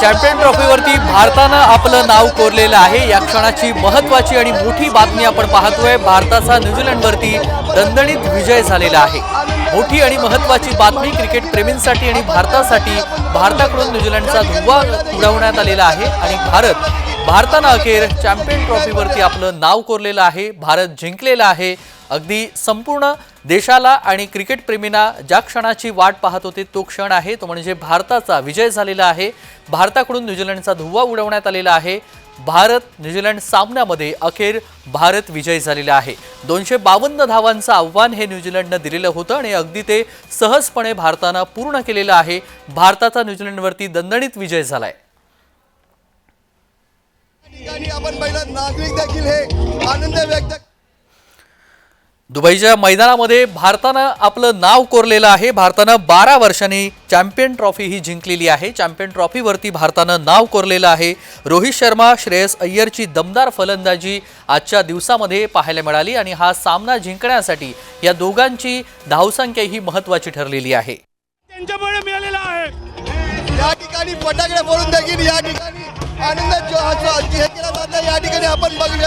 Champion ट्रॉफीवरती भारतानं आपलं नाव कोरलेलं आहे. या क्षणाची महत्वाची आणि मोठी बातमी आपण पाहतोय. भारताचा न्यूझीलंडवरती दणदणीत विजय झालेला आहे. मोठी आणि महत्वाची बातमी क्रिकेट प्रेमींसाठी आणि भारतासाठी भारताकडून न्यूझीलंडचा धुव्वा उडवण्यात आलेला आहे. आणि भारत भारतानं अखेर चॅम्पियन ट्रॉफीवरती आपलं नाव कोरलेलं आहे. भारत जिंकलेला आहे. अगदी संपूर्ण देशाला आणि क्रिकेटप्रेमींना ज्या क्षणाची वाट पाहत होते तो क्षण आहे. तो म्हणजे भारताचा विजय झालेला आहे. भारताकडून न्यूझीलंडचा धुव्वा उडवण्यात आलेला आहे. भारत न्यूझीलंड सामन्यामध्ये अखेर भारत विजयी झालेला आहे. दोनशे बावन्न धावांचं आव्हान हे न्यूझीलंडनं दिलेलं होतं आणि अगदी ते सहजपणे भारतानं पूर्ण केलेलं आहे. भारताचा न्यूझीलंडवरती दणदणीत विजय झालाय. आपण पहिलं नागरिक देखील हे आनंद व्यक्त दुबईच्या मैदानामध्ये भारतानं आपलं नाव कोरलेलं आहे भारतानं बारा वर्षांनी चॅम्पियन ट्रॉफी ही जिंकलेली आहे चॅम्पियन ट्रॉफीवरती भारतानं नाव कोरलेलं आहे रोहित शर्मा श्रेयस अय्यरची दमदार फलंदाजी आजच्या दिवसामध्ये पाहायला मिळाली आणि हा सामना जिंकण्यासाठी या दोघांची धावसंख्या ही महत्त्वाची ठरलेली आहे त्यांच्यामुळे मिळालेला आहे या ठिकाणी फटाकडे फोडून देखील या ठिकाणी आनंद जो हा जो हे या ठिकाणी आपण बघू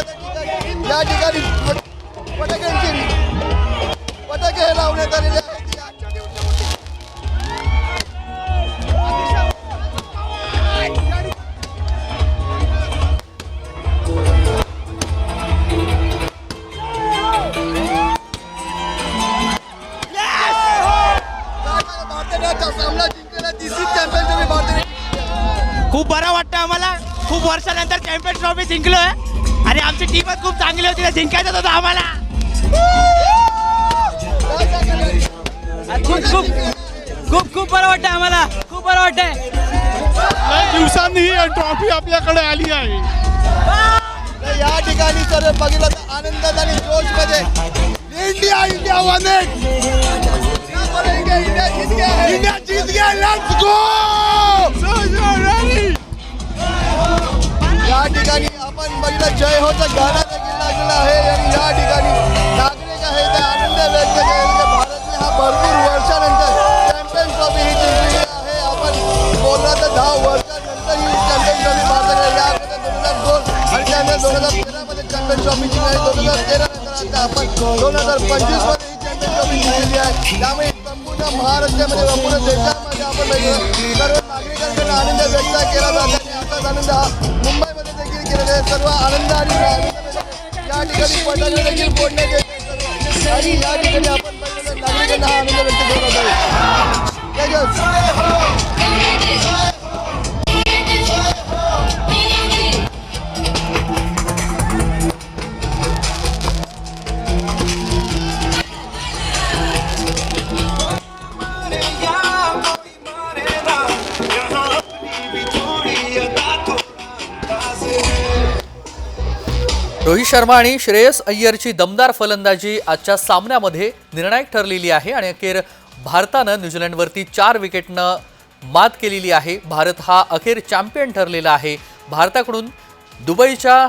या ठिकाणी फटाक्यांची फटाके लावण्यात आलेले आहेत. खूप बरं वाटतं आम्हाला. खूप वर्षानंतर चॅम्पियन्स ट्रॉफी जिंकलोय. आणि आमची टीमच खूप चांगली होती. जिंकायचं होतं आम्हाला. खूप खूप खूप खूप बरं वाटतं आम्हाला. खूप बरं वाटतंय. दिवसांनी ही ट्रॉफी आपल्याकडे आली आहे. तर या ठिकाणी जर बघितलं तर आनंदात आणि जोशमध्ये इंडिया इंडिया वन इंडिया जीत गया इंडिया जीत गया लेट्स गो या ठिकाणी आपण बघितलं जय होचं गाणं देखील लागलेलं आहे. आणि या ठिकाणी नागरिक आहे ते आनंद व्यक्त करत म्हणजे भारतने हा भरपूर वर्षानंतर चॅम्पियन ट्रॉफी ही जिंकलेली आहे. आपण बोलला तर दहा वर्षानंतर ही चॅम्पियन ट्रॉफी भारताकडे या अगोदर दोन हजार दोन आणि त्यानंतर दोन हजार तेरामध्ये चॅम्पियन ट्रॉफी जिंकली दोन हजार तेरा नंतर आपण दोन हजार पंचवीसमध्ये ही चॅम्पियन ट्रॉफी जिंकलेली आहे. त्यामुळे संपूर्ण महाराष्ट्रामध्ये संपूर्ण देशामध्ये आपण सर्व नागरिकांकडून आनंद व्यक्त केला जातो आणि आनंद हा मुंबई देखील केलेला आहे सर्व आनंद आणि आनंद या ठिकाणी फटाके देखील फोडण्यात येते सर्व. आणि रोहित शर्मा आणि श्रेयस अय्यरची दमदार फलंदाजी आजच्या सामन्यामध्ये निर्णायक ठरलेली आहे आणि अखेर भारतानं न्यूझीलंडवरती चार विकेटनं मात केलेली आहे. भारत हा अखेर चॅम्पियन ठरलेला आहे. भारताकडून दुबईच्या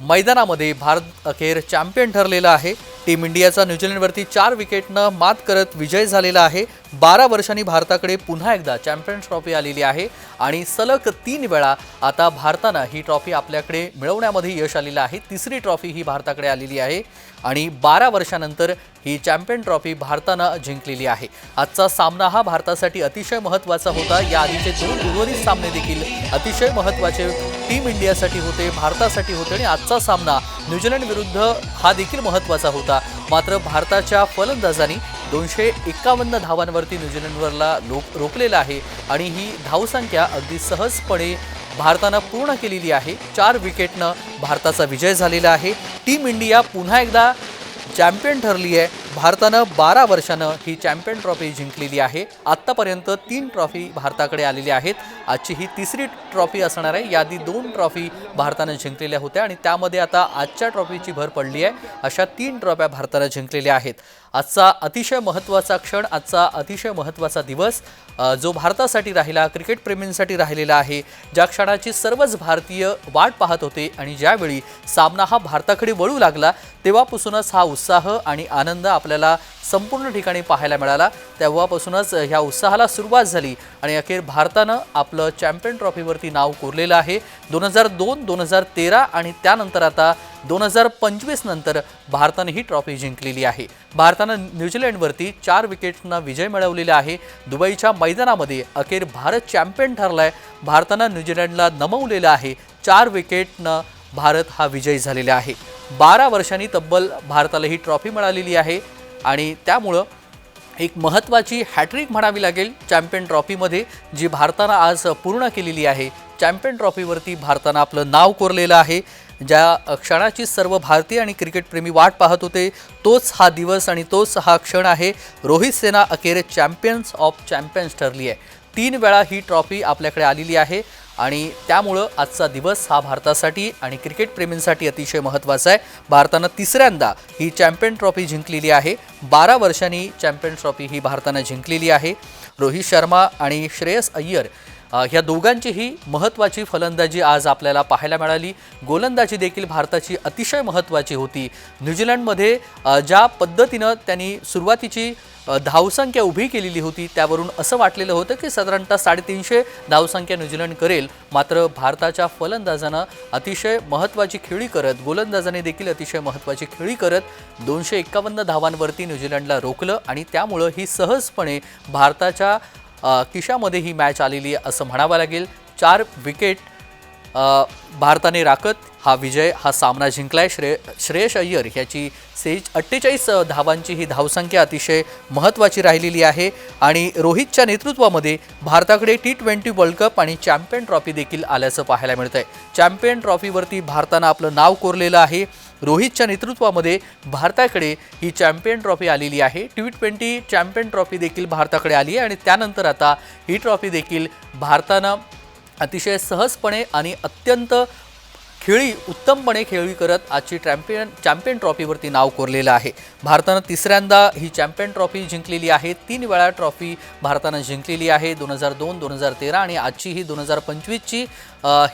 मैदानामध्ये भारत अखेर चॅम्पियन ठरलेला आहे. टीम इंडियाचा न्यूझीलंडवरती चार विकेटनं मात करत विजय झालेला आहे. बारा वर्षांनी भारताकडे पुन्हा एकदा चॅम्पियन्स ट्रॉफी आलेली आहे आणि सलग तीन वेळा आता भारतानं ही ट्रॉफी आपल्याकडे मिळवण्यामध्ये यश आलेलं आहे. तिसरी ट्रॉफी ही भारताकडे आलेली आहे आणि बारा वर्षानंतर ही चॅम्पियन ट्रॉफी भारतानं जिंकलेली आहे. आजचा सामना हा भारतासाठी अतिशय महत्त्वाचा होता. या आधीचे दोन उर्वरित सामने देखील अतिशय महत्त्वाचे टीम इंडियासाठी होते भारतासाठी होते आणि आजचा सामना न्यूझीलंड विरुद्ध हा देखील महत्त्वाचा होता. मात्र भारताच्या फलंदाजांनी दोनशे एक्कावन्न धावांवरती न्यूझीलंडवरला लोक रोखलेला आहे आणि ही धावसंख्या अगदी सहजपणे भारतानं पूर्ण केलेली आहे. चार विकेटनं भारताचा विजय झालेला आहे. टीम इंडिया पुन्हा एकदा चॅम्पियन ठरली आहे भारतानं बारा वर्षानं ही चॅम्पियन ट्रॉफी जिंकलेली आहे. आत्तापर्यंत तीन ट्रॉफी भारताकडे आलेल्या आहेत. आजची ही तिसरी ट्रॉफी असणार आहे. याआधी दोन ट्रॉफी भारतानं जिंकलेल्या होत्या आणि त्यामध्ये आता आजच्या ट्रॉफीची भर पडली आहे. अशा तीन ट्रॉफ्या भारतानं जिंकलेल्या आहेत. आजचा अतिशय महत्त्वाचा क्षण आजचा अतिशय महत्त्वाचा दिवस जो भारतासाठी राहिला क्रिकेटप्रेमींसाठी राहिलेला आहे. ज्या क्षणाची सर्वच भारतीय वाट पाहत होते आणि ज्यावेळी सामना हा भारताकडे वळू लागला तेव्हापासूनच हा उत्साह आणि आनंद आपण आपल्याला संपूर्ण ठिकाणी पाहायला मिळाला. तेव्हापासूनच ह्या उत्साहाला सुरुवात झाली आणि अखेर भारतानं आपलं चॅम्पियन ट्रॉफीवरती नाव कोरलेलं आहे. दोन हजार दोन दोन हजार तेरा आणि त्यानंतर आता दोन हजार पंचवीस नंतर भारतानं ही ट्रॉफी जिंकलेली आहे. भारतानं न्यूझीलंडवरती चार विकेटनं विजय मिळवलेला आहे. दुबईच्या मैदानामध्ये अखेर भारत चॅम्पियन ठरलाय. भारतानं न्यूझीलंडला नमवलेलं आहे. चार विकेटनं भारत हा विजयी झालेला आहे. बारा वर्षांनी तब्बल भारताला ही ट्रॉफी मिळालेली आहे. आणि त्यामुळं एक महत्त्वाची हॅट्रिक म्हणावी लागेल चॅम्पियन ट्रॉफीमध्ये जी भारतानं आज पूर्ण केलेली आहे. चॅम्पियन ट्रॉफीवरती भारतानं आपलं नाव कोरलेलं आहे. ज्या क्षणाची सर्व भारतीय आणि क्रिकेटप्रेमी वाट पाहत होते तोच हा दिवस आणि तोच हा क्षण आहे. रोहित सेना अखेर चॅम्पियन्स ऑफ चॅम्पियन्स ठरली आहे. तीन वेळा ही ट्रॉफी आपल्याकडे आलेली आहे. आणि त्यामुळं आजचा दिवस हा भारतासाठी आणि क्रिकेटप्रेमींसाठी अतिशय महत्त्वाचा आहे. भारतानं तिसऱ्यांदा ही चॅम्पियन ट्रॉफी जिंकलेली आहे. बारा वर्षांनी चॅम्पियन ट्रॉफी ही भारतानं जिंकलेली आहे. रोहित शर्मा आणि श्रेयस अय्यर ह्या दोघांचीही महत्त्वाची फलंदाजी आज आपल्याला पाहायला मिळाली. गोलंदाजी देखील भारताची अतिशय महत्त्वाची होती. न्यूझीलंडमध्ये ज्या पद्धतीनं त्यांनी सुरुवातीची धावसंख्या उभी केलेली होती. त्यावरून असं वाटलेलं होतं की साधारणतः साडेतीनशे धावसंख्या न्यूझीलंड करेल. मात्र भारताच्या फलंदाजानं अतिशय महत्त्वाची खेळी करत गोलंदाजाने देखील अतिशय महत्त्वाची खेळी करत दोनशे एक्कावन्न धावांवरती न्यूझीलंडला रोखलं आणि त्यामुळं ही सहजपणे भारताच्या किशामध्ये ही मॅच आलेली आहे असं म्हणावं लागेल. चार विकेट भारताने राखत हा विजय हा सामना जिंकलाय. श्रेय श्रेयस अय्यर ह्याची सेज अठ्ठेचाळीस धावांची ही धावसंख्या अतिशय महत्त्वाची राहिलेली आहे. आणि रोहितच्या नेतृत्वामध्ये भारताकडे टी ट्वेंटी वर्ल्ड कप आणि चॅम्पियन ट्रॉफी देखील आल्याचं पाहायला मिळतं आहे चॅम्पियन ट्रॉफीवरती भारतानं आपलं नाव कोरलेलं आहे. रोहितच्या नेतृत्वामध्ये भारताकडे ही चॅम्पियन ट्रॉफी आलेली आहे. टी ट्वेंटी चॅम्पियन ट्रॉफी देखील भारताकडे आली आहे आणि त्यानंतर आता ही ट्रॉफी देखील भारतानं अतिशय सहजपणे आणि अत्यंत खेळी उत्तमपणे खेळी करत आजची चॅम्पियन चॅम्पियन ट्रॉफीवरती नाव कोरलेलं आहे. भारतानं तिसऱ्यांदा ही चॅम्पियन ट्रॉफी जिंकलेली आहे. तीन वेळा ट्रॉफी भारतानं जिंकलेली आहे. दोन हजार दोन दोन हजार तेरा आणि आजची ही दोन हजार पंचवीसची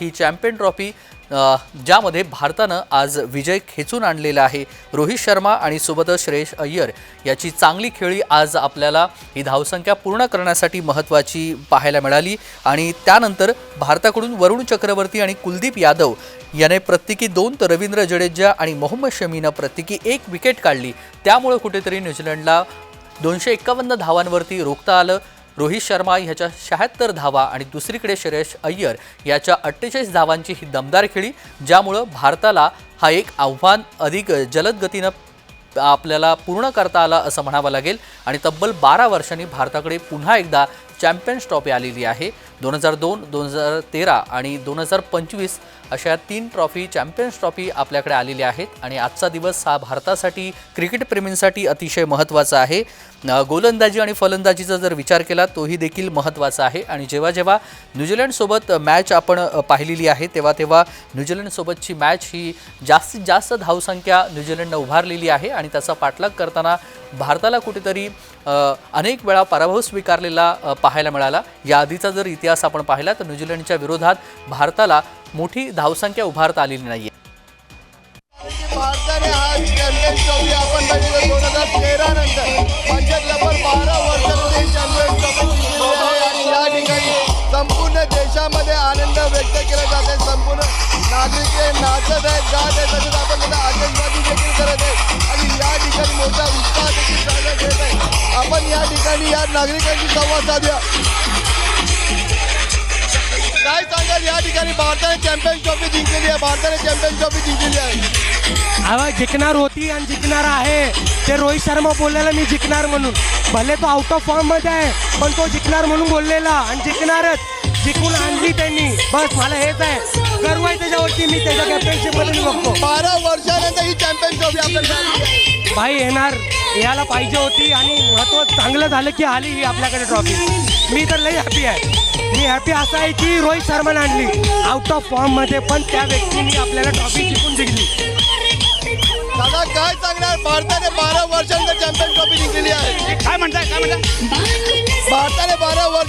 ही चॅम्पियन ट्रॉफी ज्यामध्ये भारतानं आज विजय खेचून आणलेला आहे. रोहित शर्मा आणि सोबतच श्रेयस अय्यर याची चांगली खेळी आज आपल्याला ही धावसंख्या पूर्ण करण्यासाठी महत्त्वाची पाहायला मिळाली. आणि त्यानंतर भारताकडून वरुण चक्रवर्ती आणि कुलदीप यादव याने प्रत्येकी दोन तर रवींद्र जडेजा आणि मोहम्मद शमीनं प्रत्येकी एक विकेट काढली. त्यामुळे कुठेतरी न्यूझीलंडला दोनशे एक्कावन्न धावांवरती रोखता आलं. रोहित शर्मा ह्याच्या शहात्तर धावा आणि दुसरीकडे श्रेयस अय्यर याच्या अठ्ठेचाळीस धावांची ही दमदार खेळी ज्यामुळं भारताला हा एक आव्हान अधिक जलद गतीनं आपल्याला पूर्ण करता आला असं म्हणावं लागेल. आणि तब्बल बारा वर्षांनी भारताकडे पुन्हा एकदा चॅम्पियन्स ट्रॉफी आलेली आहे. दोन हजार दोन दोन हजार तेरा आणि दोन हजार पंचवीस अशा तीन ट्रॉफी चॅम्पियन्स ट्रॉफी आपल्याकडे आलेल्या आहेत. आणि आजचा दिवस हा भारतासाठी क्रिकेटप्रेमींसाठी अतिशय महत्त्वाचा आहे. गोलंदाजी आणि फलंदाजीचा जर विचार केला तोही देखील महत्त्वाचा आहे. आणि जेव्हा जेव्हा न्यूझीलंडसोबत मॅच आपण पाहिलेली आहे तेव्हा तेव्हा न्यूझीलंडसोबतची मॅच ही जास्तीत जास्त धावसंख्या न्यूझीलंडनं उभारलेली आहे. आणि त्याचा पाठलाग करताना भारताला कुठेतरी अनेक वेळा पराभव स्वीकारलेला पाहायला मिळाला. या आधीचा जर इतिहास आपण पाहिला तर न्यूझीलंडच्या विरोधात भारताला मोठी धावसंख्या उभारता आलेली नाही भारताने हा चॅम्पियन ट्रॉफी आपण बघितलं दोन हजार तेरा नंतर पंचायत बारा वर्षामध्ये चॅम्पियन ट्रॉफी जिंकलेली आहे. आणि या ठिकाणी संपूर्ण देशामध्ये आनंद व्यक्त केला जात आहे. संपूर्ण नागरिक नाचत आहेत जात आहेत. तसेच आपण त्यांना आपण या ठिकाणी या नागरिकांशी संवाद साधूया. काय सांगाल या ठिकाणी भारताने चॅम्पियन ट्रॉफी जिंकलेली आहे भारताने चॅम्पियन ट्रॉफी जिंकलेली आहे. जिंकणार होती आणि जिंकणार आहे. ते रोहित शर्मा बोललेला मी जिंकणार म्हणून. भले तो आउट ऑफ फॉर्ममध्ये आहे पण तो जिंकणार म्हणून बोललेला आणि जिंकणारच. जिंकून आणली त्यांनी. बस मला हेच आहे. गर्व आहे त्याच्यावरती मी त्याच्या कॅप्टनशिपमध्ये बघतो. बारा वर्षानंतर ही चॅम्पियन ट्रॉफी आपल्याला. भाई येणार. याला पाहिजे होती आणि महत्त्व चांगलं झालं की आली ही आपल्याकडे ट्रॉफी मी तर लई हॅपी आहे. मी हॅपी असं आहे की रोहित शर्माने आणली. आउट ऑफ फॉर्ममध्ये पण त्या व्यक्तीने आपल्याला ट्रॉफी जिंकून जिंकली दादा काय सांगणार? भारताने बारा वर्षानंतर चॅम्पियन ट्रॉफी जिंकलेली आहे. काय म्हणताय? काय म्हणताय?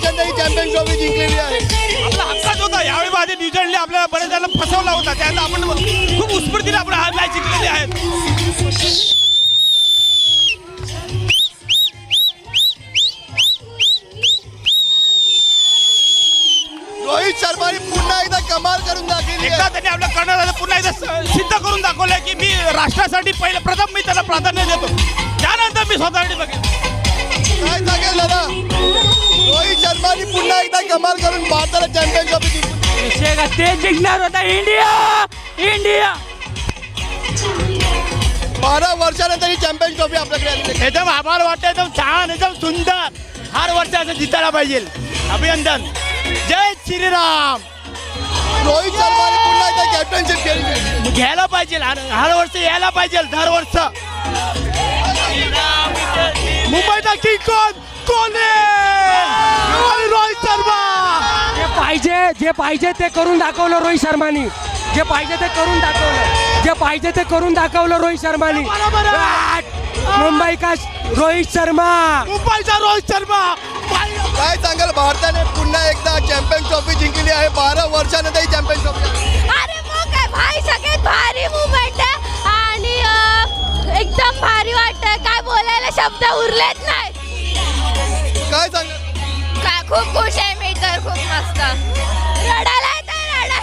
त्यांनी चॅम्पियन जिंकलेली आहे. आपला हक्काच होता यावेळी माझे न्यूझीलंडने आपल्याला बरेच जण फसवला होता. त्यात आपण खूप उत्स्फूर्तीने आपण हा मॅच जिंकलेली आहेत. रोहित शर्माने पुन्हा एकदा कमाल करून दाखवली एकदा त्यांनी आपल्या कर्णधाराला पुन्हा एकदा सिद्ध करून दाखवलंय की मी राष्ट्रासाठी पहिले प्रथम मी त्याला प्राधान्य देतो. त्यानंतर मी स्वतःसाठी बघेन. काय सांगेल दादा? रोहित शर्माने पुन्हा एकदा कमाल करून भारताला चॅम्पियन ट्रॉफी जिंकून ते जिंकणार होता इंडिया! इंडिया! बारा वर्षानंतर ही चॅम्पियन ट्रॉफी आपल्याकडे. एकदम आभार वाटतं एकदम छान एकदम सुंदर. हर वर्ष असं जिंकायला पाहिजे. अभिनंदन. जय श्रीराम. रोहित शर्माने पुन्हा एकदा कॅप्टनशिप केली घ्यायला पाहिजे हर हर वर्ष यायला पाहिजे दर वर्ष. मुंबईचा किंग कोण? कोहली आणि रोहित शर्मा! जे पाहिजे जे पाहिजे ते करून दाखवलं रोहित शर्मानी. जे पाहिजे ते करून दाखवलं. जे पाहिजे ते करून दाखवलं रोहित शर्मानी. बरोबर आहे. आठ, मुंबई का रोहित शर्मा? मुंबईचा रोहित शर्मा! काय सांगाल भारताने पुन्हा एकदा चॅम्पियन ट्रॉफी जिंकली आहे. बारा वर्षानंतर ही चॅम्पियन ट्रॉफी अरे मग काय? भाई सगळ्यात भारी मुवमेंट आहे. आणि अं, एकदम भारी वाटतंय. काय बोलायला शब्द उरलेच नाही. काय खूप खुश आहे मी तर खूप मस्त. रडायला येतं रडायला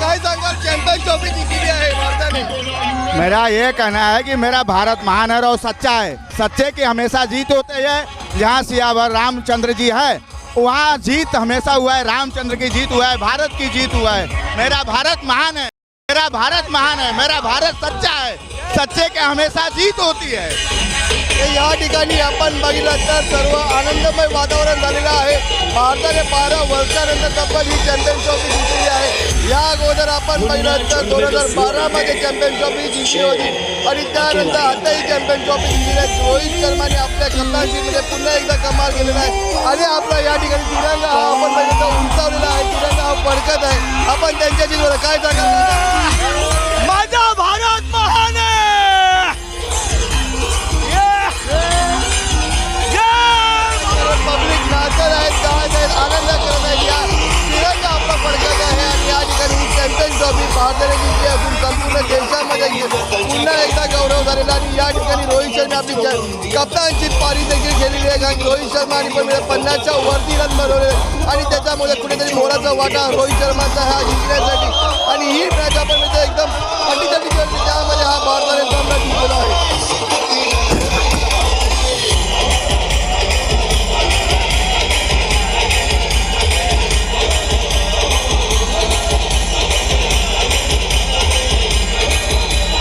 काय सांगाल? चॅम्पियन ट्रॉफी जिंकली आहे भारताने. मेरा ये कहना है कि मेरा भारत महान है और सच्चा है। सच्चे की हमेशा जीत होते है। जहाँ सियावर रामचंद्र जी है। वहाँ जीत हमेशा हुआ है। रामचंद्र की जीत हुआ है। भारत की जीत हुआ है। मेरा भारत महान है। मेरा भारत महान है। मेरा भारत सच्चा है। सच्चे के हमेशा जीत होती हे। या ठिकाणी आपण बघितलं तर सर्व आनंदमय वातावरण झालेलं आहे. भारताने बारा वर्षानंतर तब्बल ही चॅम्पियन ट्रॉफी जिंकली आहे. या अगोदर आपण बघितलं तर दोन हजार बारामध्ये चॅम्पियन ट्रॉफी जिंकली होती. आणि त्यानंतर आता ही चॅम्पियन ट्रॉफी जिंकली आहे. रोहित शर्माने आपल्या कप्तानशीमध्ये पुन्हा एकदा कमाल केलेला आहे. आणि आपला या ठिकाणी तिरंगा हा आपण बघितलं उंचावलेला आहे. तिरंगा हा फडकत आहे. आपण त्यांच्याशी काय सांगाल? पुन्हा एकदा गौरव झालेला आणि या ठिकाणी रोहित शर्मा आपली कप्तानची पारी देखील केलेली आहे. कारण रोहित शर्मा आणि पन्नासच्या वरती रन बनवले आणि त्याच्यामुळे कुठेतरी मोलाचा वाटा रोहित शर्माचा हा जिंकण्यासाठी. आणि ही मॅच आपण म्हणजे एकदम अटीतटी त्यामध्ये हा भारताने सामना जिंकलेला आहे.